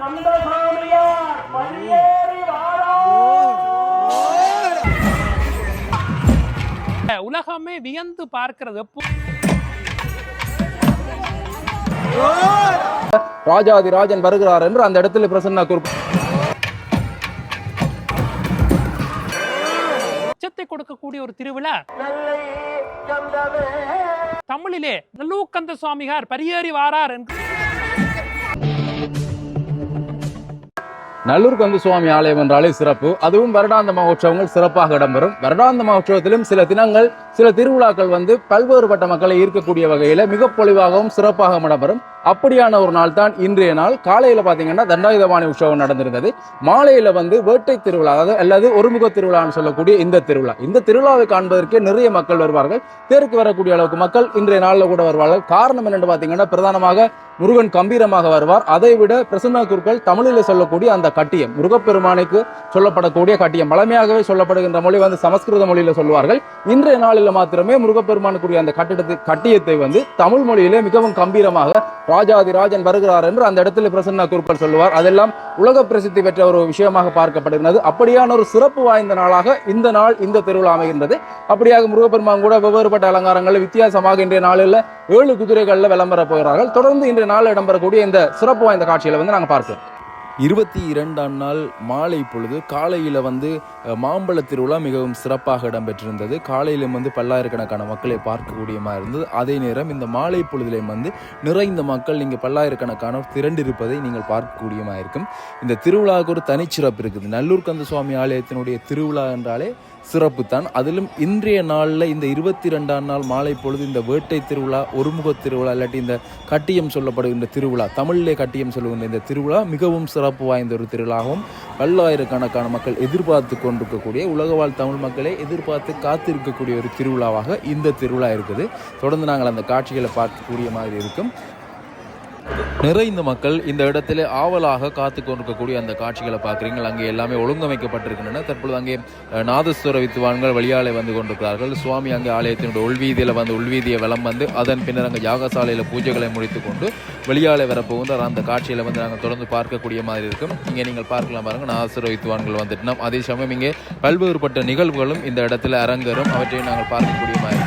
கந்தசாமியார் மணியேறி வாரா உலகமே வியந்து பார்க்கிறது எப்போ? ராஜாதிராஜன் வருகிறார் என்று அந்த இடத்துல பிரசன்னா குறிப்பு உச்சத்தை கொடுக்கக்கூடிய ஒரு திருவிழா. தமிழிலே நல்லூக்கந்த சுவாமிகார் பரியேறி வாரார் என்று நல்லூர் கந்து சுவாமி ஆலயம் என்றாலே சிறப்பு. அதுவும் வருடாந்த மகோற்சவங்கள் சிறப்பாக இடம்பெறும். வருடாந்த மகோற்சவத்திலும் சில தினங்கள் சில திருவிழாக்கள் வந்து பல்வேறுபட்ட மக்களை ஈர்க்கக்கூடிய வகையில் மிக பொலிவாகவும் சிறப்பாக இடம்பெறும். அப்படியான ஒரு நாள் தான் இன்றைய நாள். காலையில் பார்த்தீங்கன்னா தண்டாயுதபாணி உற்சவம் நடந்திருந்தது. மாலையில வந்து வேட்டை திருவிழா அதாவது அல்லது ஒருமுக திருவிழான்னு சொல்லக்கூடிய இந்த திருவிழா. இந்த திருவிழாவை காண்பதற்கே நிறைய மக்கள் வருவார்கள். தேருக்கு வரக்கூடிய அளவுக்கு மக்கள் இன்றைய நாளில் கூட வருவார்கள். காரணம் என்னென்னு பார்த்தீங்கன்னா பிரதானமாக முருகன் கம்பீரமாக வருவார். அதை விட பிரசன்ன குருக்கள் தமிழில் சொல்லக்கூடிய அந்த கட்டியம் முருகப்பெருமானுக்கு சொல்லப்படக்கூடிய கட்டியம் பழமையாகவே சொல்லப்படுகின்ற மொழி வந்து சமஸ்கிருத மொழியில சொல்வார்கள் இன்றைய நாளில் மாத்திரமே முருகப்பெருமானுக்குரிய அந்த கட்டிடத்தை கட்டியத்தை வந்து தமிழ் மொழியிலே மிகவும் கம்பீரமாக ராஜாதிராஜன் வருகிறார் என்று அந்த இடத்துல பிரசன்ன குருக்கள் சொல்லுவார். அதெல்லாம் உலக பிரசித்தி பெற்ற ஒரு விஷயமாக பார்க்கப்படுகிறது. அப்படியான ஒரு சிறப்பு வாய்ந்த நாளாக இந்த நாள் இந்த திருவிழா அமைகின்றது. அப்படியாக முருகப்பெருமான் கூட வெவ்வேறுபட்ட அலங்காரங்களில் வித்தியாசமாக இன்றைய நாளில் ஏழு குதிரைகளில் விளம்பர போகிறார்கள். தொடர்ந்து இன்றைய நாளில் இடம்பெறக்கூடிய இந்த சிறப்பு வாய்ந்த காட்சிகளை வந்து நாங்கள் பார்க்கிறோம். இருபத்தி இரண்டாம் நாள் மாலை பொழுது காலையில் வந்து மாம்பழ திருவிழா மிகவும் சிறப்பாக இடம்பெற்றிருந்தது. காலையிலும் வந்து பல்லாயிரக்கணக்கான மக்களை பார்க்கக்கூடியமா இருந்தது. அதே நேரம் இந்த மாலை பொழுதிலையும் வந்து நிறைந்த மக்கள் நீங்கள் பல்லாயிரக்கணக்கானோர் திரண்டிருப்பதை நீங்கள் பார்க்கக்கூடியமா இருக்கும். இந்த திருவிழாவுக்கு ஒரு தனிச்சிறப்பு இருக்குது. நல்லூர் கந்த சுவாமி ஆலயத்தினுடைய திருவிழா என்றாலே சிறப்பு தான் அதிலும் இன்றைய நாளில் இந்த இருபத்தி ரெண்டாம் நாள் மாலை பொழுது இந்த வேட்டை திருவிழா ஒருமுக திருவிழா இல்லாட்டி இந்த கட்டியம் சொல்லப்படுகின்ற திருவிழா தமிழிலே கட்டியம் சொல்லுகின்ற இந்த திருவிழா மிகவும் சிறப்பு வாய்ந்த ஒரு திருவிழாகவும் பல்லாயிரக்கணக்கான மக்கள் எதிர்பார்த்து கொண்டிருக்கக்கூடிய உலகவாழ் தமிழ் மக்களே எதிர்பார்த்து காத்திருக்கக்கூடிய ஒரு திருவிழாவாக இந்த திருவிழா இருக்குது. தொடர்ந்து நாங்கள் அந்த காட்சிகளை பார்க்கக்கூடிய மாதிரி இருக்கும். நிறைந்த மக்கள் இந்த இடத்துல ஆவலாக காத்து கொண்டிருக்கக்கூடிய அந்த காட்சிகளை பார்க்குறீங்க அங்கே எல்லாமே ஒழுங்கமைக்கப்பட்டிருக்கின்றன. தற்பொழுது அங்கே நாதஸ்வர வித்துவான்கள் வழியாலே வந்து கொண்டிருக்கிறார்கள். சுவாமி அங்கே ஆலயத்தினுடைய உள்வீதியில் வந்து உள்வீதியை வலம் வந்து அதன் பின்னர் அங்கே யாகசாலையில் பூஜைகளை முடித்து கொண்டு வெளியாலே வரப்போகின்ற அந்த காட்சியில் வந்து நாங்கள் தொடர்ந்து பார்க்கக்கூடிய மாதிரி இருக்கும். இங்கே நீங்கள் பார்க்கலாம் பாருங்கள் நாதஸ்வர வித்துவான்கள் வந்துட்டு அதே சமயம் இங்கே பல்வேறுபட்ட நிகழ்வுகளும் இந்த இடத்துல அரங்கரும் அவற்றையும் நாங்கள் பார்க்கக்கூடிய மாதிரி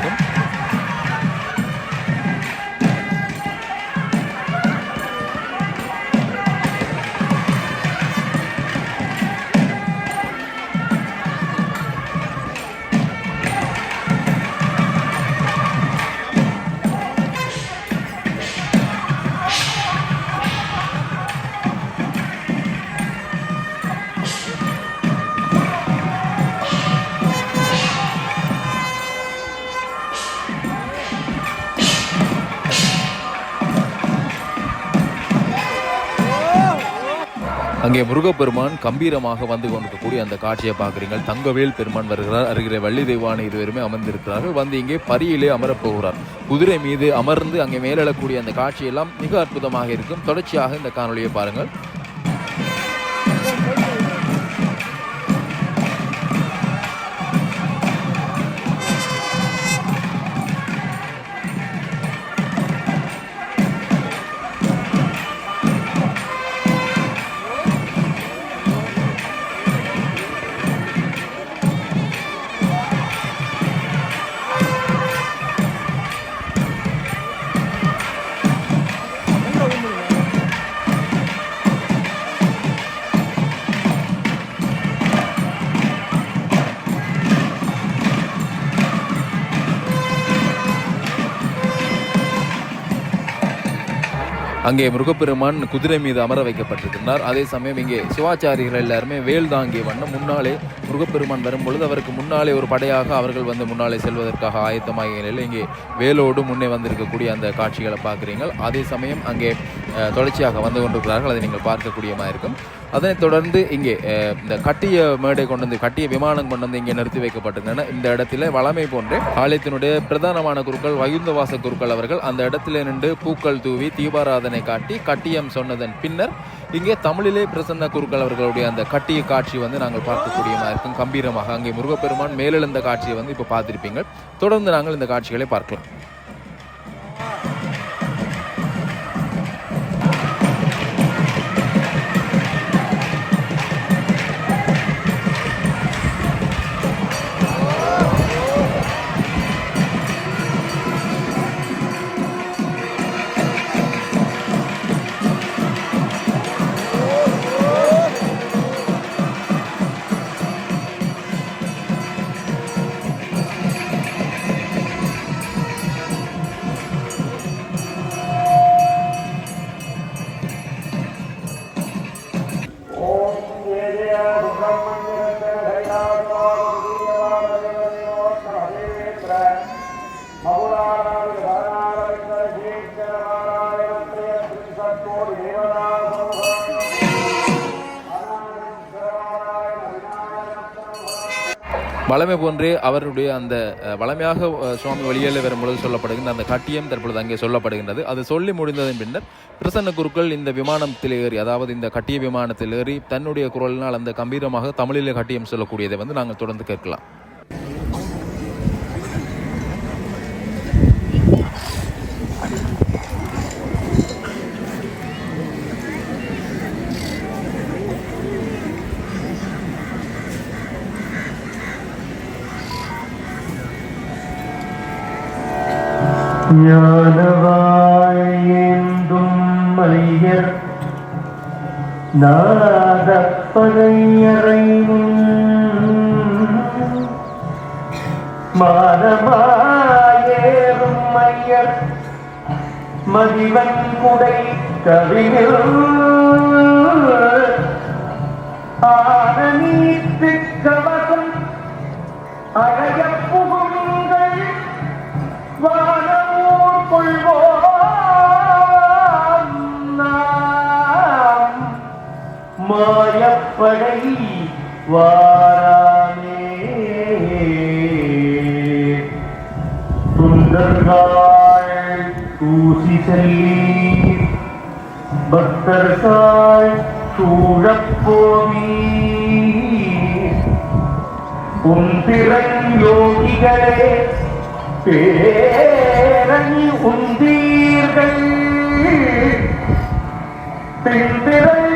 அங்கே முருகப்பெருமான் கம்பீரமாக வந்து கொண்டிருக்கக்கூடிய அந்த காட்சியை பார்க்குறீங்க தங்கவேல் பெருமான் வருகிறார். அருகிற வள்ளி தெய்வான இருவருமே அமர்ந்திருக்கிறார்கள். வந்து இங்கே பரியிலே அமரப் போகிறார் குதிரை மீது அமர்ந்து அங்கே மேலெழக்கூடிய அந்த காட்சியெல்லாம் மிக அற்புதமாக இருக்கும். தொடர்ச்சியாக இந்த காணொலியை பாருங்கள். அங்கே முருகப்பெருமான் குதிரை மீது அமர வைக்கப்பட்டிருக்கிறார். அதே சமயம் இங்கே சிவாச்சாரிகள் எல்லாருமே வேல் தாங்கிய வண்ணம் முன்னாலே முருகப்பெருமான் வரும்பொழுது அவருக்கு முன்னாலே ஒரு படையாக அவர்கள் வந்து முன்னாலே செல்வதற்காக ஆயத்தமாகிய நிலையில் இங்கே வேலோடு முன்னே வந்திருக்கக்கூடிய அந்த காட்சிகளை பார்க்குறீங்க அதே சமயம் அங்கே தொடர்ச்சியாக வந்து கொண்டிருக்கிறார்கள். அதை நீங்கள் பார்க்கக்கூடியமாக இருக்கும். அதனைத் தொடர்ந்து இங்கே இந்த கட்டிய மேடை கொண்டு வந்து கட்டிய விமானம் கொண்டு வந்து இங்கே நிறுத்தி வைக்கப்பட்டிருந்தன. இந்த இடத்துல வளமை போன்று ஆலயத்தினுடைய பிரதானமான குருக்கள் வயுந்தவாச குருக்கள் அவர்கள் அந்த இடத்துல நின்று பூக்கள் தூவி தீபாராதனை காட்டி கட்டியம் சொன்னதன் பின்னர் இங்கே தமிழிலே பிரசன்ன குருக்கள் அவர்களுடைய அந்த கட்டிய காட்சி வந்து நாங்கள் பார்க்கக்கூடியமாக இருக்கும். கம்பீரமாக அங்கே முருகப்பெருமான் மேலெழுந்த காட்சியை வந்து இப்போ பார்த்துருப்பீங்க. தொடர்ந்து நாங்கள் இந்த காட்சிகளை பார்க்கலாம். வளமை போன்றே அவருடைய அந்த வளமையாக சுவாமி வழியில் வரும்பொழுது சொல்லப்படுகின்ற அந்த கட்டியம் தற்பொழுது அங்கே சொல்லப்படுகின்றது. அது சொல்லி முடிந்ததன் பின்னர் பிரசன்ன குருக்கள் இந்த விமானத்தில் ஏறி அதாவது இந்த கட்டிய விமானத்தில் ஏறி தன்னுடைய குரலினால் அந்த கம்பீரமாக தமிழிலே கட்டியம் சொல்லக்கூடியதை வந்து நாங்கள் தொடர்ந்து கேட்கலாம். ஞானவாழ்ந்தும் மையர் நாதப்பகையறை மானமாயேறும் மையர் மதிவன் குடை கவிஞர் ஆனநீத்து கவசம் அழக புகுங்கள் வானமூர் வாராமே சுந்தர்கள் தூசி செல்லி பக்தர்கள் சூழப்போவி உந்திரன் யோகிகளே பேரணி உந்தீர்கள். பிந்திரன்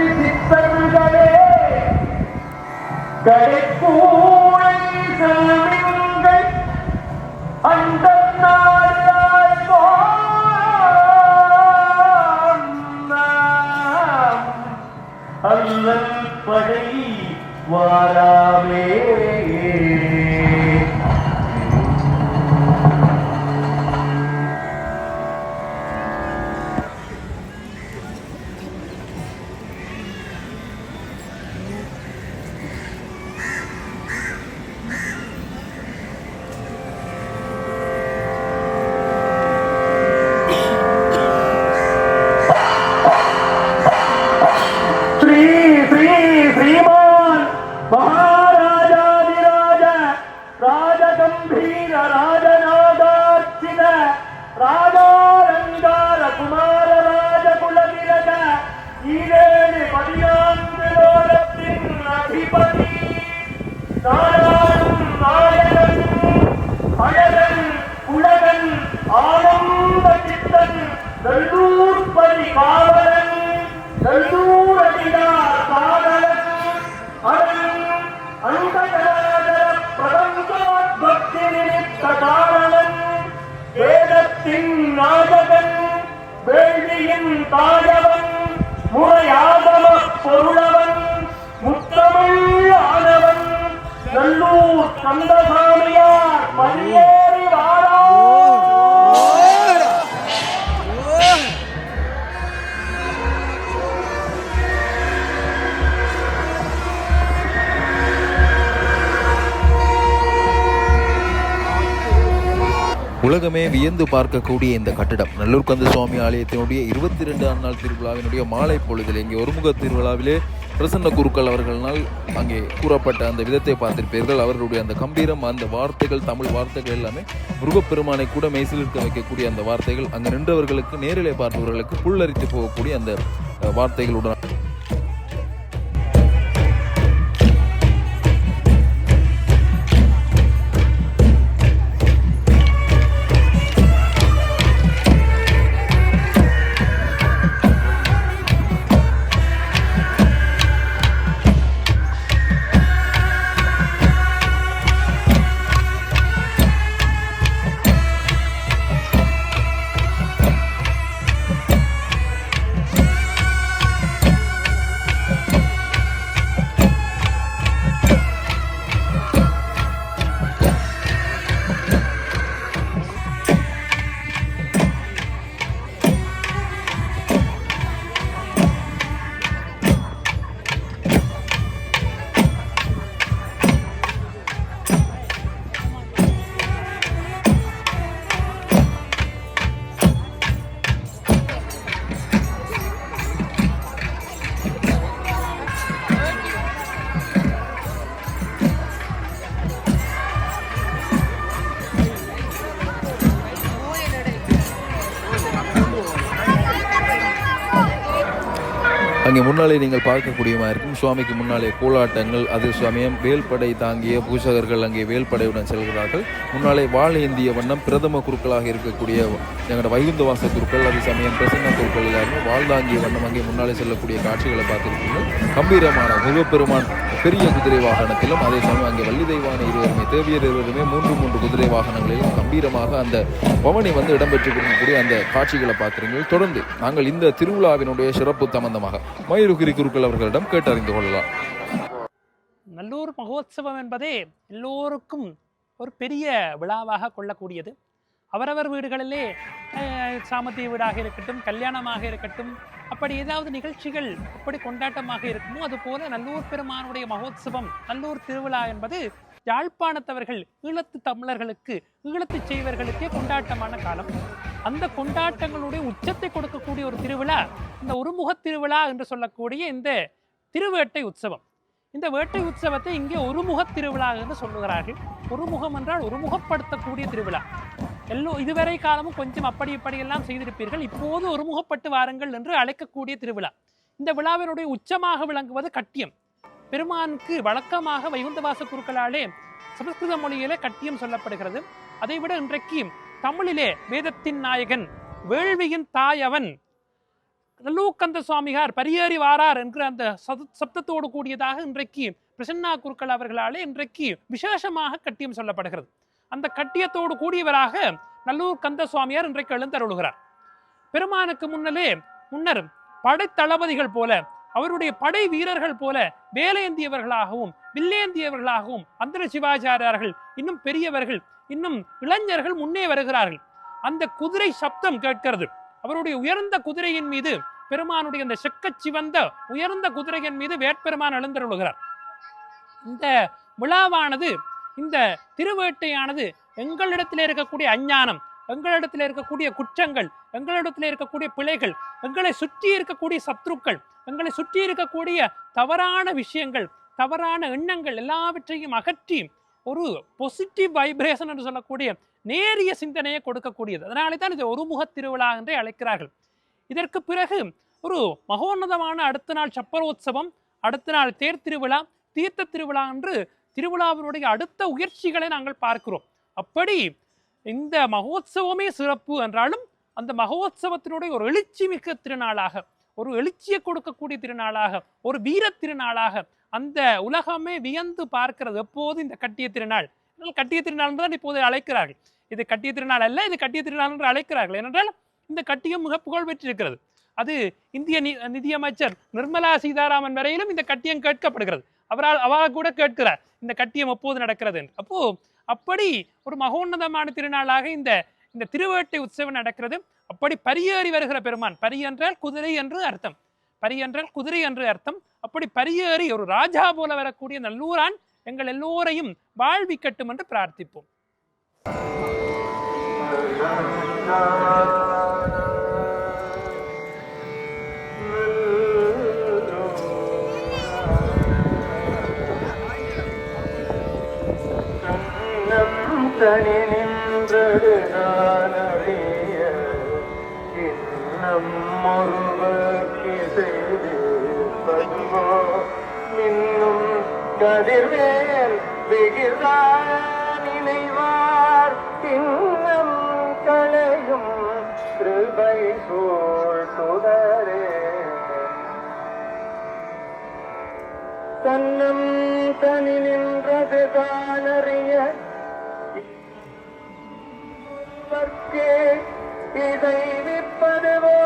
கடைக்கூழை செல்வீங்கள் அந்த அல்லல் படை வாராமே. நல்லூர்பதி காவலன் நல்லூர் அடியார் காவலன் அவன் நிமித்த காரணன் வேதத்தின் நாயகன் வேள்வியின் தாயவன் முறையாகம பொருளவன் முத்தமிழ் ஆனவன் நல்லூர் கந்தசாமியார் மல்லே உலகமே வியந்து பார்க்கக்கூடிய இந்த கட்டிடம். நல்லூர் கந்த சுவாமி ஆலயத்தினுடைய இருபத்தி ரெண்டு நாள் திருவிழாவினுடைய மாலை பொழுதில் இங்கே ஒருமுக திருவிழாவிலே பிரசன்ன குருக்கள் அவர்களால் அங்கே கூறப்பட்ட அந்த விதத்தை பார்த்திருப்பீர்கள். அவர்களுடைய அந்த கம்பீரம் அந்த வார்த்தைகள் தமிழ் வார்த்தைகள் எல்லாமே முருகப்பெருமானை கூட மெய்சிலிருக்க வைக்கக்கூடிய அந்த வார்த்தைகள் அங்கே நின்றவர்களுக்கு நேரிலே பார்த்தவர்களுக்கு புல்லரித்து போகக்கூடிய அந்த வார்த்தைகளுடன் அங்கே முன்னாலே நீங்கள் பார்க்கக்கூடியமா இருக்கும். சுவாமிக்கு முன்னாலே கோலாட்டங்கள் அதே சமயம் வேல்படை தாங்கிய பூசகர்கள் அங்கே வேல்படையுடன் செல்கிறார்கள். முன்னாலே வாள் ஏந்திய வண்ணம் பிரதம குருக்களாக இருக்கக்கூடிய எங்களோட வைகுந்தவாச குருக்கள் அதே சமயம் பிரசன்ன குருக்கள் எல்லாருமே வாழ் தாங்கிய வண்ணம் அங்கே முன்னாலே செல்லக்கூடிய காட்சிகளை பார்த்துருக்கீங்க. கம்பீரமான முருகப்பெருமான் பெரிய குதிரை வாகனத்திலும் அதே சமயம் அங்கே வள்ளி தெய்வான இருவருமே தேவியர் இருவருமே மூன்று மூன்று குதிரை வாகனங்களிலும் கம்பீரமாக அந்த பவனி வந்து இடம்பெற்று அந்த காட்சிகளை பார்க்கிறீர்கள் தொடர்ந்து நாங்கள் இந்த திருவிழாவினுடைய சிறப்பு சம்பந்தமாக மயூரகிரி குருக்கள் அவர்களிடம் கேட்டறிந்து கொள்ளலாம். நல்லூர் மகோத்சவம் என்பதே எல்லோருக்கும் ஒரு பெரிய விழாவாக கொள்ளக்கூடியது. அவரவர் வீடுகளிலே சாமத்திய வீடாக இருக்கட்டும் கல்யாணமாக இருக்கட்டும் அப்படி ஏதாவது நிகழ்ச்சிகள் எப்படி கொண்டாட்டமாக இருக்குமோ அதுபோல நல்லூர் பெருமானுடைய மகோத்சவம் நல்லூர் திருவிழா என்பது யாழ்ப்பாணத்தவர்கள் ஈழத்து தமிழர்களுக்கு ஈழத்து செய்வர்களுக்கே கொண்டாட்டமான காலம். அந்த கொண்டாட்டங்களுடைய உச்சத்தை கொடுக்கக்கூடிய ஒரு திருவிழா இந்த ஒருமுகத் திருவிழா என்று சொல்லக்கூடிய இந்த திருவேட்டை உற்சவம். இந்த வேட்டை உற்சவத்தை இங்கே ஒருமுகத் திருவிழா என்று சொல்லுகிறார்கள். ஒருமுகம் என்றால் ஒருமுகப்படுத்தக்கூடிய திருவிழா. எல்லோ இதுவரை காலமும் கொஞ்சம் அப்படி இப்படியெல்லாம் செய்திருப்பீர்கள். இப்போது ஒருமுகப்பட்டு வாருங்கள் என்று அழைக்கக்கூடிய திருவிழா. இந்த விழாவினுடைய உச்சமாக விளங்குவது கட்டியம். பெருமானுக்கு வழக்கமாக வைகுந்தவாச குருக்களாலே சமஸ்கிருத மொழியிலே கட்டியம் சொல்லப்படுகிறது. அதைவிட இன்றைக்கு தமிழிலே வேதத்தின் நாயகன் வேள்வியின் தாய் அவன் நல்லூக்கந்த சுவாமிகார் பரியேறி வாரார் என்கிற அந்த சப்தத்தோடு கூடியதாக இன்றைக்கு பிரசன்னா குருக்கள் அவர்களாலே இன்றைக்கு விசேஷமாக கட்டியம் சொல்லப்படுகிறது. அந்த கட்டியத்தோடு கூடியவராக நல்லூர் கந்த சுவாமியார் இன்றைக்கு எழுந்தருளுகிறார். பெருமானுக்கு முன்னலே முன்னர் படைத்தளபதிகள் போல அவருடைய படை வீரர்கள் போல வேலேந்தியவர்களாகவும் வில்லேந்தியவர்களாகவும் அந்தர சிவாச்சாரியார்கள் இன்னும் பெரியவர்கள் இன்னும் இளைஞர்கள் முன்னே வருகிறார்கள். அந்த குதிரை சப்தம் கேட்கிறது. அவருடைய உயர்ந்த குதிரையின் மீது பெருமானுடைய அந்த செக்க சிவந்த உயர்ந்த குதிரையின் மீது வேட்பெருமான் எழுந்தருளுகிறார். இந்த விழாவானது இந்த திருவேட்டையானது எங்களிடத்தில் இருக்கக்கூடிய அஞ்ஞானம் எங்களிடத்தில் இருக்கக்கூடிய குற்றங்கள் எங்களிடத்தில் இருக்கக்கூடிய பிழைகள் எங்களை சுற்றி இருக்கக்கூடிய சத்ருக்கள் எங்களை சுற்றி இருக்கக்கூடிய தவறான விஷயங்கள் தவறான எண்ணங்கள் எல்லாவற்றையும் அகற்றி ஒரு பொசிட்டிவ் வைப்ரேஷன் என்று சொல்லக்கூடிய நேரிய சிந்தனையை கொடுக்கக்கூடியது. அதனாலே தான் இது ஒருமுக திருவிழா என்றே அழைக்கிறார்கள். இதற்கு பிறகு ஒரு மகோன்னதமான அடுத்த நாள் சப்பரோத்சவம் அடுத்த நாள் தேர் திருவிழா தீர்த்த திருவிழா என்று திருவிழாவினுடைய அடுத்த உயர்ச்சிகளை நாங்கள் பார்க்கிறோம். அப்படி இந்த மகோத்சவமே சிறப்பு என்றாலும் அந்த மகோத்சவத்தினுடைய ஒரு எழுச்சி மிக்க திருநாளாக ஒரு எழுச்சியை கொடுக்கக்கூடிய திருநாளாக ஒரு வீர திருநாளாக அந்த உலகமே வியந்து பார்க்கிறது எப்போது இந்த கட்டிய திருநாள்? கட்டிய திருநாள் தான் இப்போது அழைக்கிறார்கள். இது கட்டிய திருநாள் அல்ல இது கட்டிய திருநாள் என்று அழைக்கிறார்கள். ஏனென்றால் இந்த கட்டியம் மிக புகழ் பெற்றிருக்கிறது. அது இந்திய நி நிதியமைச்சர் நிர்மலா சீதாராமன் வரையிலும் இந்த கட்டியம் கேட்கப்படுகிறது. அவரால் அவா கூட கேட்கிறார் இந்த கட்டியம் எப்போது நடக்கிறது என்று. அப்போ அப்படி ஒரு மகோன்னதமான திருநாளாக இந்த இந்த திருவேட்டை உற்சவம் நடக்கிறது. அப்படி பரியேறி வருகிற பெருமான் பரி என்றால் குதிரை என்று அர்த்தம். பரி என்றால் குதிரை என்று அர்த்தம். அப்படி பரியேறி ஒரு ராஜா போல வரக்கூடிய நல்லூரான் எங்கள் எல்லோரையும் வாழ்விக்கட்டும் என்று பிரார்த்திப்போம். தனி நின்றது நான் அறிய. இன்னம் ஒருவர்க்கு செய்து பதுவோ? இன்னும் கதிர்வேல் வெகிர்தான் நினைவார் இன்னம் களையும் கிருபை சூழ் சுடரே. தன்னம் தனி நின்றது தானறிய இவர்க்கே இதை விற்பதுவோ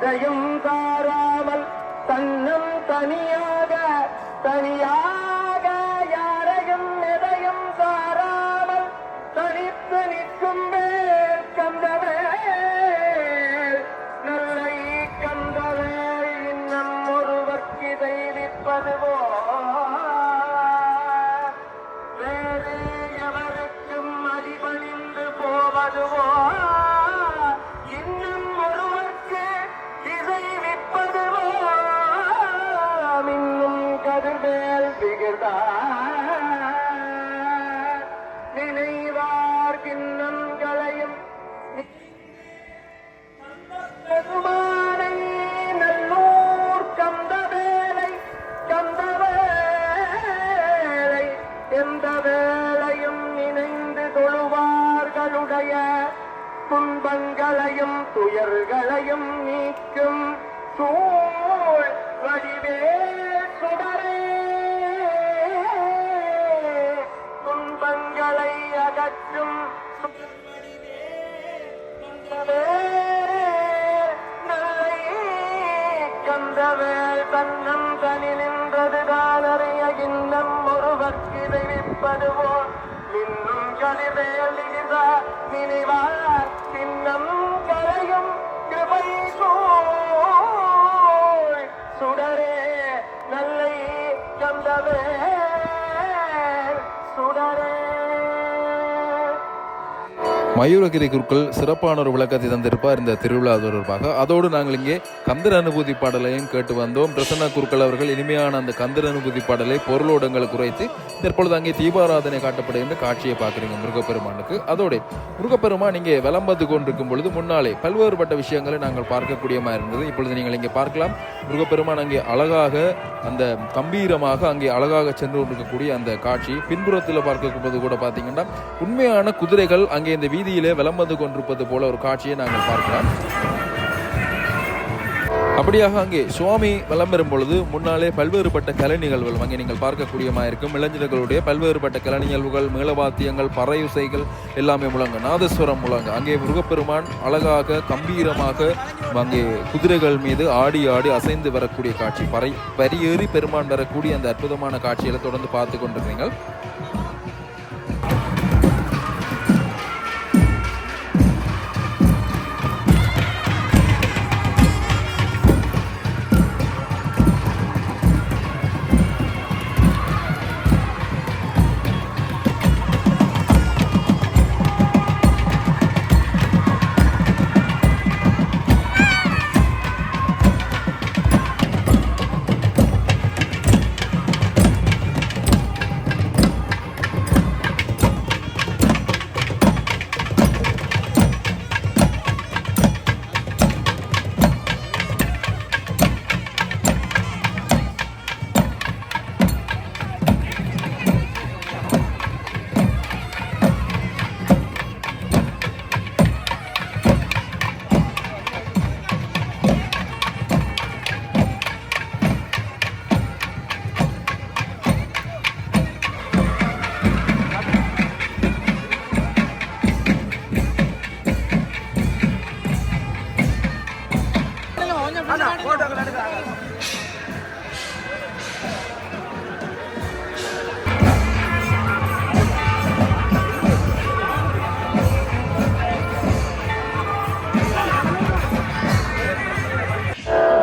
எதையும் தாராமல் தன்னம் தனியாக தனியாக விகிதா நினைவார் கிண்ணங்களையும் பெருமானை நல்லூர் கந்த வேலை கந்த வேலை எந்த வேலையும் இணைந்து தொழுவார்களுடைய துன்பங்களையும் துயர்களையும் நீக்கும் சூ தன்னம் தனி நின்றது தானறிய இன்னம் ஒருவர்க்கு விதைப்பதுவோ இன்னும் கதிவேல் நிகிதா நினைவார். மயூரகிரி குருக்கள் சிறப்பான ஒரு விளக்கத்தை தந்திருப்பார் இந்த திருவிழா தொடர்பாக. அதோடு நாங்கள் இங்கே கந்தர் அனுபூதி பாடலையும் கேட்டு வந்தோம். பிரசன்ன குருக்கள் அவர்கள் இனிமையான அந்த கந்தர் அனுபூதி பாடலை பொருளோடங்களை குறைத்து தற்பொழுது அங்கே தீபாராதனை காட்டப்படுகின்ற காட்சியை பார்க்குறீங்க முருகப்பெருமானுக்கு. அதோடு முருகப்பெருமான் இங்கே விளம்பது கொண்டிருக்கும் பொழுது முன்னாலே பல்வேறுபட்ட விஷயங்களை நாங்கள் பார்க்கக்கூடியமா இருந்தது. இப்பொழுது நீங்கள் இங்கே பார்க்கலாம். முருகப்பெருமான் அங்கே அழகாக அந்த கம்பீரமாக அங்கே அழகாக சென்று கொண்டிருக்கக்கூடிய அந்த காட்சி. பின்புறத்தில் பார்க்கும்போது கூட பார்த்தீங்கன்னா உண்மையான குதிரைகள் அங்கே இந்த வீதியிலே விளம்பந்து கொண்டிருப்பது போல ஒரு காட்சியை நாங்கள் பார்க்கலாம் அப்படியாக அங்கே சுவாமி விளம்பெறும் பொழுது முன்னாலே பல்வேறுபட்ட கலை நிகழ்வுகள் அங்கே நீங்கள் பார்க்கக்கூடியமா இருக்கும். இளைஞர்களுடைய பல்வேறுபட்ட கலை நிகழ்வுகள் மேளவாத்தியங்கள் பறையுசைகள் எல்லாமே முழங்க நாதஸ்வரம் முழங்க அங்கே முருகப்பெருமான் அழகாக கம்பீரமாக அங்கே குதிரைகள் மீது ஆடி ஆடி அசைந்து வரக்கூடிய காட்சி. பறை பரியேறி பெருமான் வரக்கூடிய அந்த அற்புதமான காட்சிகளை தொடர்ந்து பார்த்து கொண்டிருக்கிறீர்கள்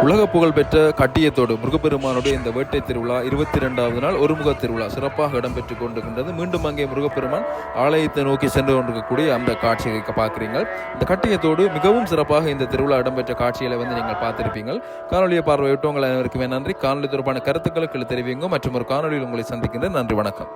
உலக புகழ்பெற்ற கட்டியத்தோடு முருகப்பெருமானுடைய இந்த வேட்டை திருவிழா இருபத்தி ரெண்டாவது நாள் ஒருமுக திருவிழா சிறப்பாக இடம்பெற்றுக் கொண்டிருக்கின்றது. மீண்டும் அங்கே முருகப்பெருமான் ஆலயத்தை நோக்கி சென்று கொண்டிருக்கக்கூடிய அந்த காட்சியை பார்க்குறீங்க இந்த கட்டியத்தோடு மிகவும் சிறப்பாக இந்த திருவிழா இடம்பெற்ற காட்சிகளை வந்து நீங்கள் பார்த்திருப்பீங்கள் காணொலியை பார்வையிட்டவங்கள் அனைவருக்குமே நன்றி. காணொலி தொடர்பான கருத்துக்களுக்கு தெரிவிங்க மற்றும் ஒரு காணொலியில் உங்களை சந்திக்கின்ற நன்றி வணக்கம்.